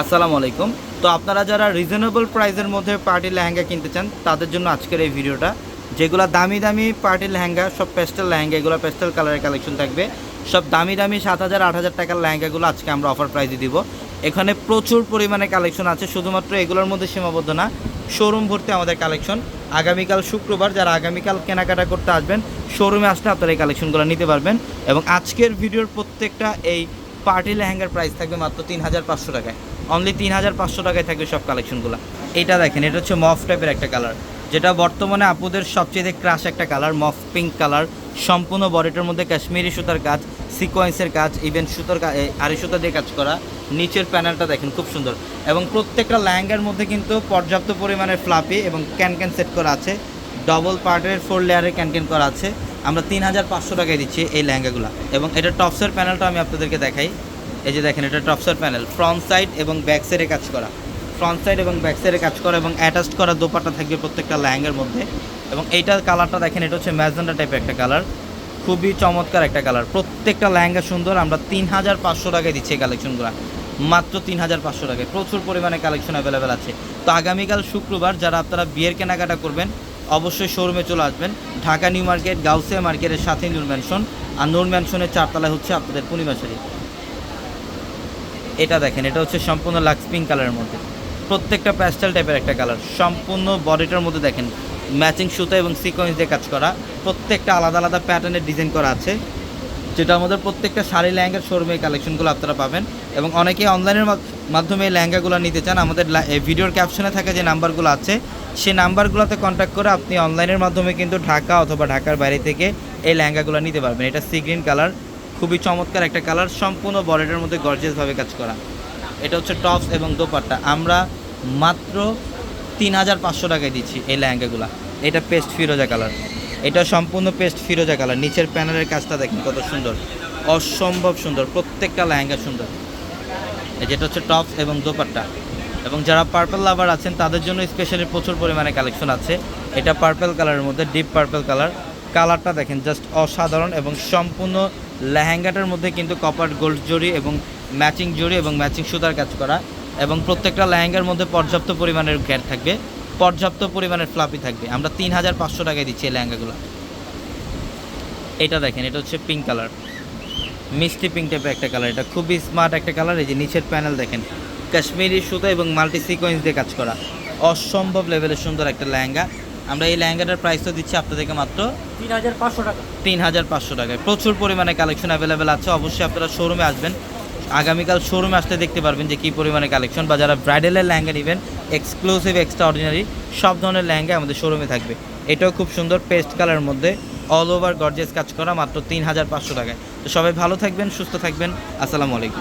আসসালামু আলাইকুম। তো আপনারা যারা রিজনেবল প্রাইসের মধ্যে পার্টি লেহেঙ্গা কিনতে চান, তাদের জন্য আজকের এই ভিডিওটা। যেগুলো দামি দামি পার্টি লেহেঙ্গা, সব পেস্টেল লেহেঙ্গা, এগুলো পেস্টেল কালারের কালেকশন থাকবে। সব দামি দামি সাত হাজার, আট হাজার টাকার লেহেঙ্গাগুলো আজকে আমরা অফার প্রাইসে দিব। এখানে প্রচুর পরিমাণে কালেকশন আছে, শুধুমাত্র এগুলোর মধ্যে সীমাবদ্ধ না শোরুম ভর্তি আমাদের কালেকশন আগামীকাল শুক্রবার যারা আগামীকাল কেনাকাটা করতে আসবেন শোরুমে আসলে আপনারা এই কালেকশনগুলো নিতে পারবেন। এবং আজকের ভিডিওর প্রত্যেকটা এই পার্টি লেহেঙ্গার প্রাইস থাকবে মাত্র তিন হাজার পাঁচশো টাকায়। অনলি তিন হাজার পাঁচশো টাকায় থাকবে সব কালেকশনগুলো এটা দেখেন, এটা হচ্ছে মফ টাইপের একটা কালার যেটা বর্তমানে আপুদের সবচেয়ে ক্রাশ একটা কালার মফ পিঙ্ক কালার সম্পূর্ণ বডিটার মধ্যে কাশ্মীরি সুতার কাজ সিকোয়েন্সের কাজ ইভেন সুতার আড়ি সুতা দিয়ে কাজ করা। নিচের প্যানেলটা দেখেন, খুব সুন্দর। এবং প্রত্যেকটা ল্যাঙ্গার মধ্যে কিন্তু পর্যাপ্ত পরিমাণের ফ্লাপি এবং ক্যান ক্যান সেট করা আছে। ডবল পার্টের ফোর লেয়ারের ক্যান করা আছে। আমরা তিন হাজার পাঁচশো টাকায় দিচ্ছি এই লেহেঙ্গাগুলো। এবং এটা টপসের প্যানেলটা আমি আপনাদেরকে দেখাই। এই যে দেখেন, এটা টপসার প্যানেল ফ্রন্ট সাইড এবং ব্যাক সাইডে কাজ করা। ফ্রন্ট সাইড এবং ব্যাক সাইডে কাজ করা এবং অ্যাটাচড করা দোপাট্টা থাকবে প্রত্যেকটা লেহেঙ্গার মধ্যে। এবং এইটার কালারটা দেখেন, এটা হচ্ছে ম্যাজেন্ডা টাইপের একটা কালার খুবই চমৎকার একটা কালার প্রত্যেকটা লেহেঙ্গা সুন্দর, আমরা তিন হাজার পাঁচশো টাকায় দিচ্ছি কালেকশনগুলো মাত্র তিন হাজার পাঁচশো টাকায়। প্রচুর পরিমাণে কালেকশন অ্যাভেলেবেল আছে। তো আগামীকাল শুক্রবার যারা আপনারা বিয়ের কেনাকাটা করবেন, অবশ্যই শোরুমে চলে আসবেন। ঢাকা নিউ মার্কেট, গাউসিয়া মার্কেটের সাথে নূর ম্যানশন আর নূর ম্যানশনের চারতলায় হচ্ছে আপনাদের পূর্ণিমাশারি এটা দেখেন, এটা হচ্ছে সম্পূর্ণ লাক্স পিঙ্ক কালারের মধ্যে। প্রত্যেকটা প্যাস্টেল টাইপের একটা কালার। সম্পূর্ণ বডিটার মধ্যে দেখেন ম্যাচিং সুতা এবং সিকোয়েন্স দিয়ে কাজ করা। প্রত্যেকটা আলাদা আলাদা প্যাটার্নের ডিজাইন করা আছে। যেটা আমাদের প্রত্যেকটা শাড়ি লেহেঙ্গার শোরুমে কালেকশনগুলো আপনারা পাবেন। এবং অনেকে অনলাইনের মাধ্যমে লেহেঙ্গাগুলো নিতে চান, আমাদের ভিডিওর ক্যাপশনে থাকা যে নাম্বারগুলো আছে সেই নাম্বারগুলোতে কন্ট্যাক্ট করে আপনি অনলাইনের মাধ্যমে কিন্তু ঢাকা অথবা ঢাকার বাইরে থেকে এই লেহেঙ্গাগুলো নিতে পারবেন। এটা সি গ্রিন কালার খুবই চমৎকার একটা কালার, সম্পূর্ণ বডিটার মধ্যে গর্জিয়াসভাবে কাজ করা। এটা হচ্ছে টপস এবং দোপাট্টা। আমরা মাত্র তিন হাজার পাঁচশো টাকায় দিচ্ছি এই লেহেঙ্গাগুলো। এটা পেস্ট ফিরোজা কালার। এটা সম্পূর্ণ পেস্ট ফিরোজা কালার। নিচের প্যানেলের কাজটা দেখেন কত সুন্দর। অসম্ভব সুন্দর। প্রত্যেকটা লেহেঙ্গা সুন্দর। যেটা হচ্ছে টপস এবং দোপাট্টা। এবং যারা পার্পল লাভার আছেন, তাদের জন্য স্পেশালি প্রচুর পরিমাণে কালেকশন আছে। এটা পার্পল কালারের মধ্যে ডিপ পার্পল কালার কালারটা দেখেন জাস্ট অসাধারণ এবং সম্পূর্ণ লেহেঙ্গাটার মধ্যে কিন্তু কপার গোল্ড জড়ি এবং ম্যাচিং জড়ি এবং ম্যাচিং সুতার কাজ করা এবং প্রত্যেকটা লেহেঙ্গার মধ্যে পর্যাপ্ত পরিমাণের গ্যাট থাকবে, পর্যাপ্ত পরিমাণের ফ্লাপি থাকবে। আমরা তিন হাজার পাঁচশো টাকায় দিচ্ছি এই লেহেঙ্গাগুলো। এটা দেখেন, এটা হচ্ছে পিঙ্ক কালার মিষ্টি পিঙ্ক টাইপের একটা কালার এটা খুবই স্মার্ট একটা কালার এই যে নিচের প্যানেল দেখেন, কাশ্মীরি সুতা এবং মাল্টি সিকোয়েন্স দিয়ে কাজ করা। অসম্ভব লেভেলের সুন্দর একটা লেহেঙ্গা। আমরা এই লেহেঙ্গাটার প্রাইস তো দিচ্ছি আপনাদেরকে মাত্র তিন হাজার পাঁচশো টাকা। তিন হাজার পাঁচশো টাকায়। প্রচুর পরিমাণে কালেকশন অ্যাভেলেবেল আছে। অবশ্যই আপনারা শোরুমে আসবেন। আগামীকাল শোরুমে আসতে দেখতে পারবেন যে কী পরিমাণে কালেকশন বা যারা ব্রাইডালের লেহেঙ্গা নেবেন এক্সক্লুসিভ এক্সট্রা অর্ডিনারি সব ধরনের লেহেঙ্গা আমাদের শোরুমে থাকবে। এটাও খুব সুন্দর পেস্ট কালারের মধ্যে। অল ওভার গর্জেস কাজ করা মাত্র তিন হাজার পাঁচশো টাকায়। তো সবাই ভালো থাকবেন সুস্থ থাকবেন। আসসালামু আলাইকুম।